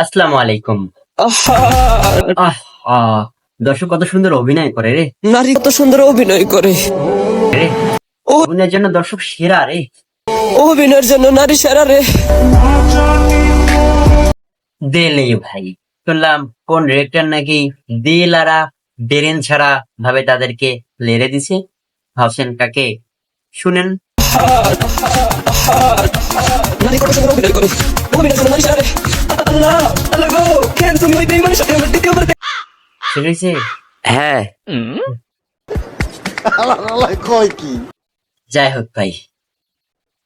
আসসালামু আলাইকুম। দর্শক কত সুন্দর অভিনয় করে রে। নারী কত সুন্দর অভিনয় করে। রে। অভিনয়ের জন্য দর্শক সেরা রে। অভিনয়ের জন্য নারী সেরা রে। দেলে ভাই। শুনলাম কোন ডিরেক্টর নাকি দিল আরা বেরেন ছাড়া ভাবে তাদেরকে লেড়ে দিছে? ভাবছেন কাকে? শুনেন। নারী কত সুন্দর অভিনয় করে। অভিনয়ের জন্য নারী সেরা রে। হ্যাঁ। কয় কি যাই হোক ভাই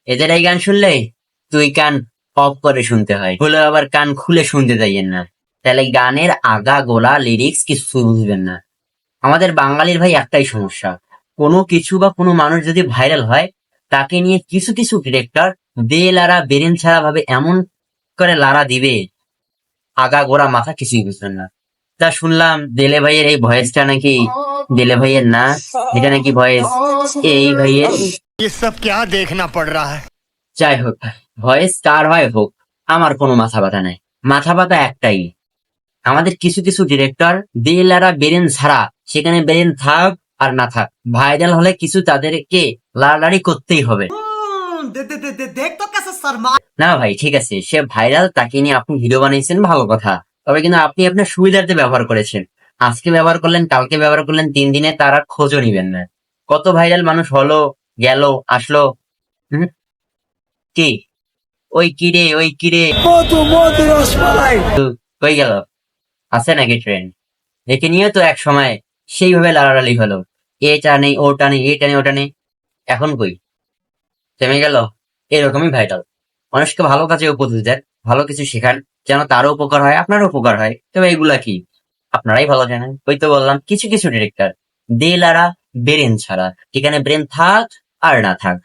এদের এই গান শুনলে তুই কান অফ করে শুনতে হয় হলে আবার কান খুলে শুনতে যাইয়েন না। তাহলে গানের আগা গোলা লিরিক্স কিছু বুঝবেন না। আমাদের বাঙালির ভাই একটাই সমস্যা কোনো কিছু বা কোনো মানুষ যদি ভাইরাল হয় তাকে নিয়ে কিছু কিছু ডিরেক্টর দে লারা বেরেন ছাড়া ভাবে এমন করে লারা দিবে আগা গোড়া মাথা কিছুই বুঝলেন না। তা শুনলাম দেলে ভাইয়ের এই ভয়েসটা নাকি দেলে ভাইয়ের না এটা নাকি ভয়েস এই ভাইয়ের। সব কে দেখনা পড় রা যাই হোক ভয়েস কার হয় হোক আমার কোনো মাথা ব্যথা নাই। মাথা ব্যথা একটাই। আমাদের কিছু কিছু ডিরেক্টর দিল আর বেরেন ছাড়া সেখানে বেরেন থাক আর না থাক ভাইরাল হলে কিছু তাদেরকে লাড়ালাড়ি করতেই হবে। না ভাই ঠিক আছে। সে ভাইরাল তাকে নিয়ে আপনি ভিডিও বানিয়েছেন ভালো কথা। তবে কিন্তু আপনি আপনার সুবিধার্থে ব্যবহার করেছেন। আজকে ব্যবহার করলেন কালকে ব্যবহার করলেন তিন দিনে তার খোঁজও নিবেন না। কত ভাইরাল মানুষ হলো গেল আসলো। হুম? কি? ওই কিরে ওই কিরে কই গেল? আছে নাকি ট্রেন দেখে নিয়ে তো এক সময় সেইভাবে লাড়ালাড়ি হলো। এটা নেই ওটা নেই এটা নেই ওটা নেই এখন কই? থেমে গেল। এরকমই ভাইটাল মানুষকে ভালো কাজে উপদেশ দেন, ভালো কিছু শেখান, যেন তারও উপকার হয়, আপনারও উপকার হয়। তবে এগুলা কি? আপনারাই ভালো জানেন। ওই তো বললাম, কিছু কিছু ডিরেক্টর দে লারা, ব্রেন ছাড়া। যেখানে ব্রেন থাক আর না থাক।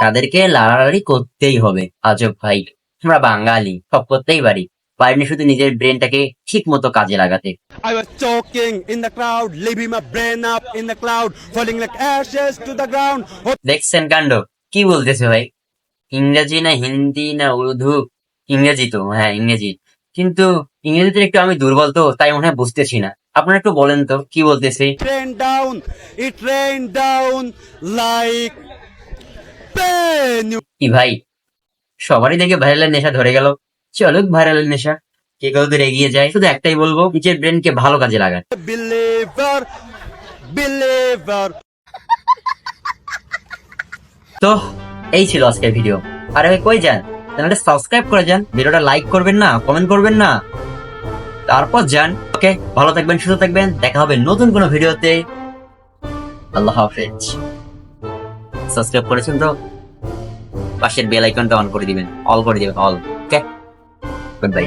তাদেরকে লাড়ালাড়ি করতেই হবে, আজব ভাই। আমরা বাঙালি, সব করতেই পারি। পারিনি শুধু নিজের ব্রেনটাকে ঠিক মতো কাজে লাগাতে। I was choking in the crowd, leaving my brain up in the cloud, falling like ashes to the ground. দেখছেন কাণ্ড? কি বলতেছে ভাই? ইংরেজি না হিন্দি না উর্দু? ইংরেজি তো হ্যাঁ ইংরেজি। কিন্তু ইংরেজিতে একটু আমি দুর্বল তো তাই মনে হয় বুঝতেছি না। আপনারা একটু বলেন তো কি বলতেছে? It rained down, it rained down like pain. কি ভাই? সবারই দেখে ভাইরালের নেশা ধরে গেল। চলুক ভাইরালের নেশা। কে কত দূর এগিয়ে যায় শুধু একটাই বলব নিজের ব্রেনকে ভালো কাজে লাগান. তো এই ছিল আজকের ভিডিও আর আগে কই যান? চ্যানেলটা সাবস্ক্রাইব করে যান ভিডিওটা লাইক করবেন না কমেন্ট করবেন না। তারপর যান। ওকে ভালো থাকবেন সুস্থ থাকবেন দেখা হবে নতুন কোনো ভিডিওতে আল্লাহ হাফেজ। সাবস্ক্রাইব করেছেন তো? পাশের বেল আইকনটা অন করে দিবেন অল করে দিবেন অল ওকে গুড বাই